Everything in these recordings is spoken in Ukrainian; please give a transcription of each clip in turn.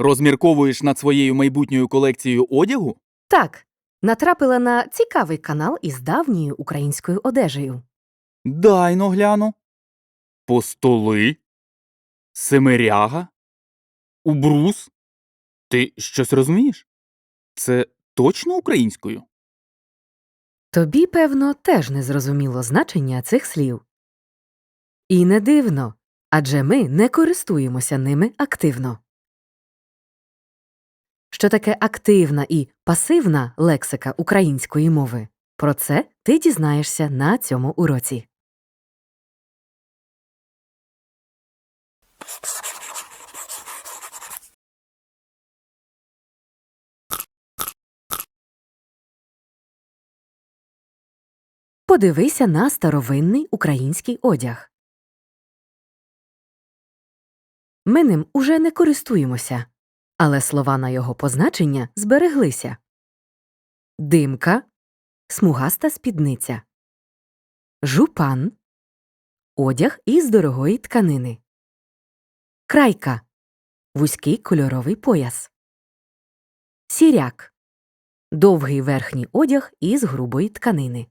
Розмірковуєш над своєю майбутньою колекцією одягу? Так, натрапила на цікавий канал із давньою українською одежею. Дай но гляну. Постоли? Семиряга? Убрус? Ти щось розумієш? Це точно українською? Тобі, певно, теж не зрозуміло значення цих слів. І не дивно, адже ми не користуємося ними активно. Що таке активна і пасивна лексика української мови? Про це ти дізнаєшся на цьому уроці. Подивися на старовинний український одяг. Ми ним уже не користуємося, але слова на його позначення збереглися. Димка, смугаста спідниця, жупан, одяг із дорогої тканини, крайка, вузький кольоровий пояс, сіряк, довгий верхній одяг із грубої тканини.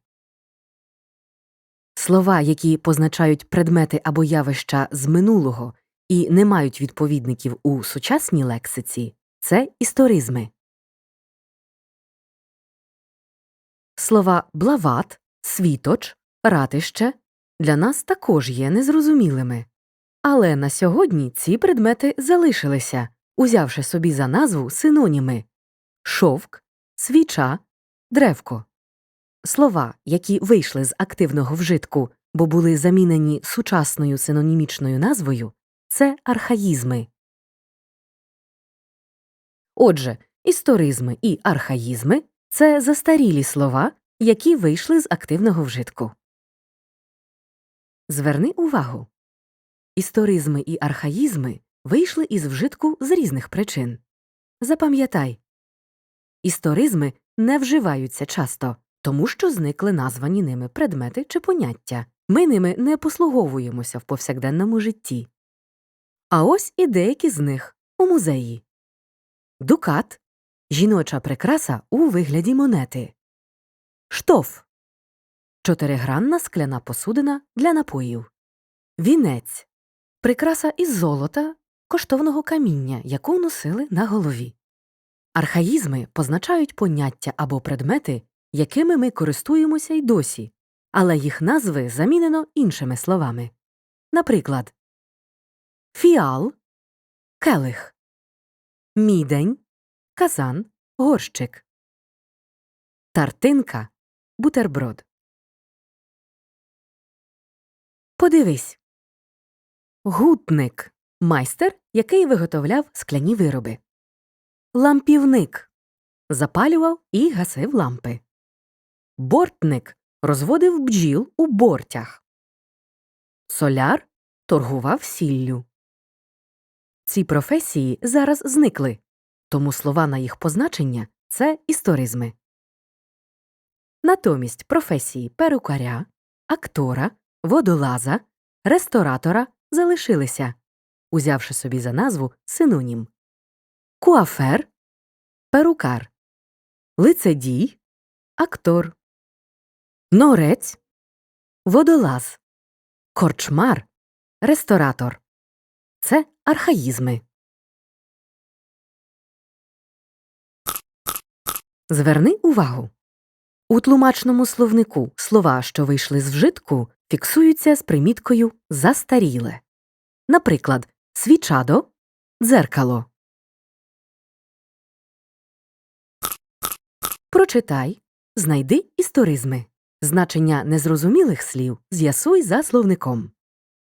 Слова, які позначають предмети або явища з минулого і не мають відповідників у сучасній лексиці, це історизми. Слова блават, світоч, ратище для нас також є незрозумілими. Але на сьогодні ці предмети залишилися, узявши собі за назву синоніми шовк, свіча, древко. Слова, які вийшли з активного вжитку, бо були замінені сучасною синонімічною назвою, це архаїзми. Отже, історизми і архаїзми це застарілі слова, які вийшли з активного вжитку. Зверни увагу. Історизми і архаїзми вийшли із вжитку з різних причин. Запам'ятай історизми не вживаються часто, тому що зникли названі ними предмети чи поняття. Ми ними не послуговуємося в повсякденному житті. А ось і деякі з них у музеї. Дукат жіноча прикраса у вигляді монети. Штоф чотиригранна скляна посудина для напоїв. Вінець прикраса із золота коштовного каміння, яку носили на голові. Архаїзми позначають поняття або предмети, якими ми користуємося й досі, але їх назви замінено іншими словами. Наприклад, фіал келих, мідень казан, горщик, тартинка бутерброд. Подивись. Гутник майстер, який виготовляв скляні вироби. Лампівник запалював і гасив лампи. Бортник розводив бджіл у бортях. Соляр торгував сіллю. Ці професії зараз зникли, тому слова на їх позначення це історизми. Натомість професії перукаря, актора, водолаза, ресторатора залишилися, узявши собі за назву синонім куафер, перукар, лицедій, актор, норець, водолаз, корчмар, ресторатор. Це архаїзми. Зверни увагу. У тлумачному словнику слова, що вийшли з вжитку, фіксуються з приміткою застаріле. Наприклад, свічадо дзеркало. Прочитай, знайди історизми. Значення незрозумілих слів з'ясуй за словником.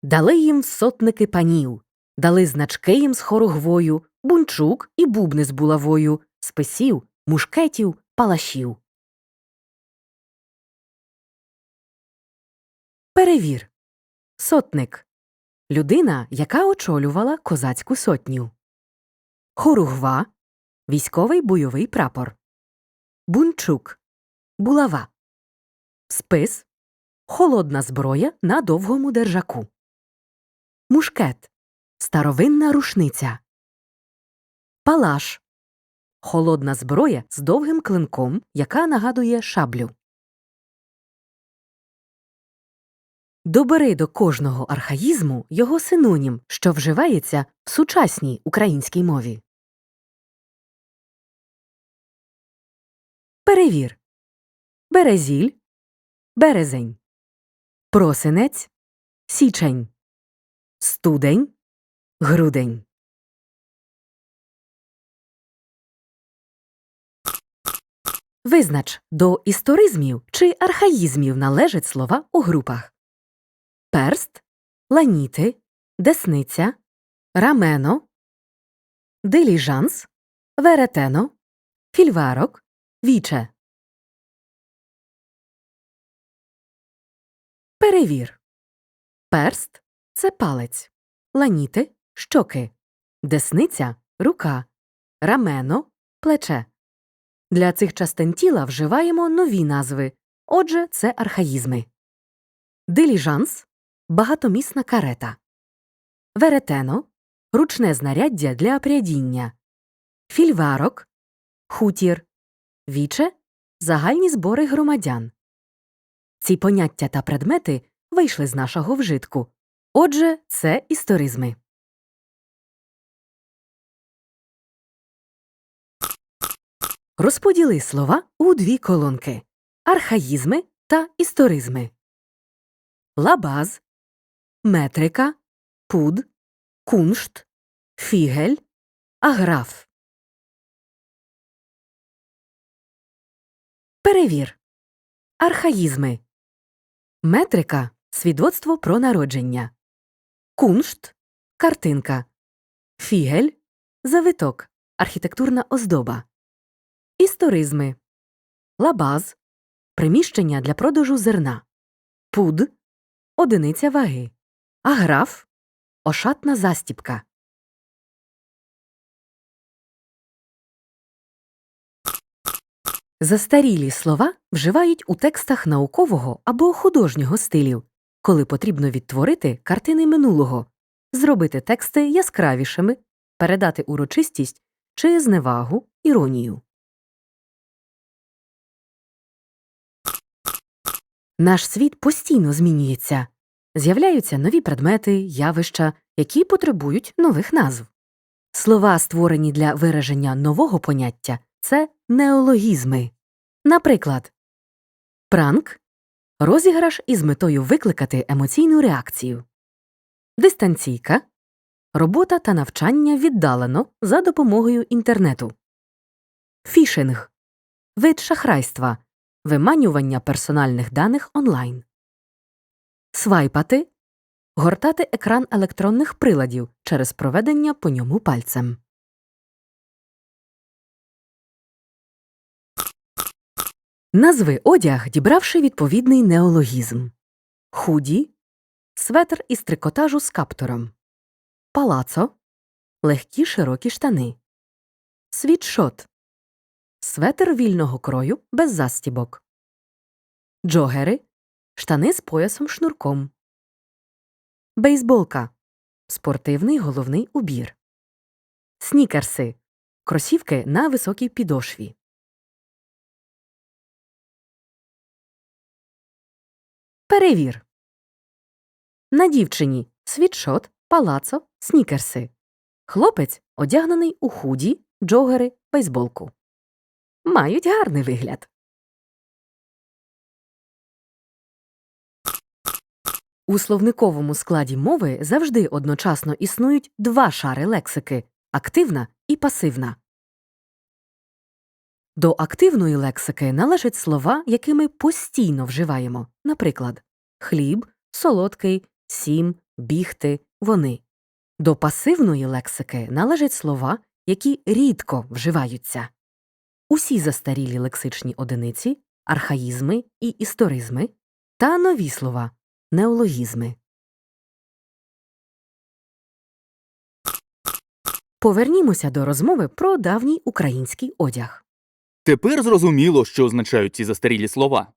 Дали їм сотники панів, дали значки їм з хорогвою, бунчук і бубни з булавою, списів, мушкетів, палашів. Перевір. Сотник. Людина, яка очолювала козацьку сотню. Хоругва. Військовий бойовий прапор. Бунчук. Булава. Спис. Холодна зброя на довгому держаку. Мушкет. Старовинна рушниця. Палаш холодна зброя з довгим клинком, яка нагадує шаблю. Добери до кожного архаїзму його синонім, що вживається в сучасній українській мові. Перевір. Березіль. Березень. Просинець. Січень. Студень. Грудень. Визнач, до історизмів чи архаїзмів належать слова у групах перст, ланіти, десниця, рамено, диліжанс, веретено, фільварок, віче. Перевір. Перст це палець, ланіти щоки, десниця рука, рамено плече. Для цих частин тіла вживаємо нові назви. Отже, це архаїзми. Диліжанс багатомісна карета. Веретено ручне знаряддя для прядіння. Фільварок хутір. Віче загальні збори громадян. Ці поняття та предмети вийшли з нашого вжитку. Отже, це історизми. Розподіли слова у дві колонки архаїзми та історизми. Лабаз, метрика, пуд, куншт, фігель, аграф. Перевір. Архаїзми. Метрика свідоцтво про народження. Куншт картинка. Фігель завиток. Архітектурна оздоба. Історизми. Лабаз приміщення для продажу зерна. Пуд одиниця ваги. Аграф ошатна застіпка. Застарілі слова вживають у текстах наукового або художнього стилів, коли потрібно відтворити картини минулого, зробити тексти яскравішими, передати урочистість чи зневагу, іронію. Наш світ постійно змінюється. З'являються нові предмети, явища, які потребують нових назв. Слова, створені для вираження нового поняття, це неологізми. Наприклад, пранк розіграш із метою викликати емоційну реакцію, дистанційка робота та навчання віддалено за допомогою інтернету, фішинг вид шахрайства виманювання персональних даних онлайн, свайпати гортати екран електронних приладів через проведення по ньому пальцем. Назви одяг, дібравши відповідний неологізм. Худі светр із трикотажу з каптуром, палацо легкі широкі штани, світшот светр вільного крою без застібок, джогери штани з поясом шнурком, бейсболка спортивний головний убір, снікерси кросівки на високій підошві. Перевір. На дівчині світшот, палацо, снікерси. Хлопець одягнений у худі, джогери, бейсболку. Мають гарний вигляд. У словниковому складі мови завжди одночасно існують два шари лексики активна і пасивна. До активної лексики належать слова, які ми постійно вживаємо, наприклад, хліб, солодкий, сім, бігти, вони. До пасивної лексики належать слова, які рідко вживаються. Усі застарілі лексичні одиниці, архаїзми і історизми та нові слова неологізми. Повернімося до розмови про давній український одяг. Тепер зрозуміло, що означають ці застарілі слова.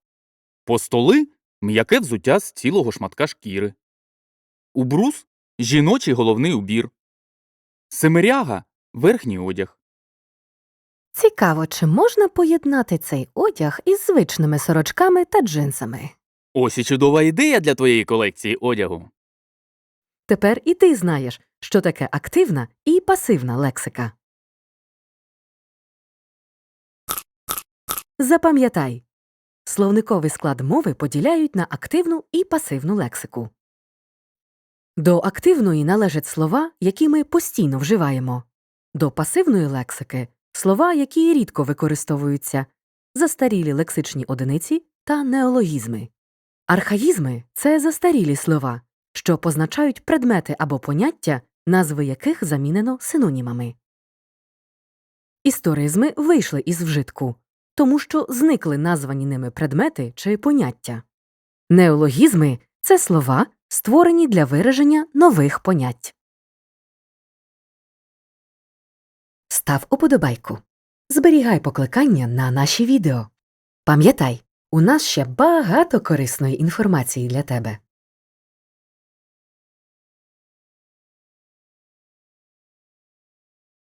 Постоли м'яке взуття з цілого шматка шкіри. Убрус жіночий головний убір. Семиряга верхній одяг. Цікаво, чи можна поєднати цей одяг із звичними сорочками та джинсами. Ось і чудова ідея для твоєї колекції одягу. Тепер і ти знаєш, що таке активна і пасивна лексика. Запам'ятай, словниковий склад мови поділяють на активну і пасивну лексику. До активної належать слова, які ми постійно вживаємо, до пасивної лексики слова, які рідко використовуються, застарілі лексичні одиниці та неологізми. Архаїзми це застарілі слова, що позначають предмети або поняття, назви яких замінено синонімами. Історизми вийшли із вжитку, тому що зникли названі ними предмети чи поняття. Неологізми це слова, створені для вираження нових понять. Став уподобайку. Зберігай покликання на наші відео. Пам'ятай, у нас ще багато корисної інформації для тебе.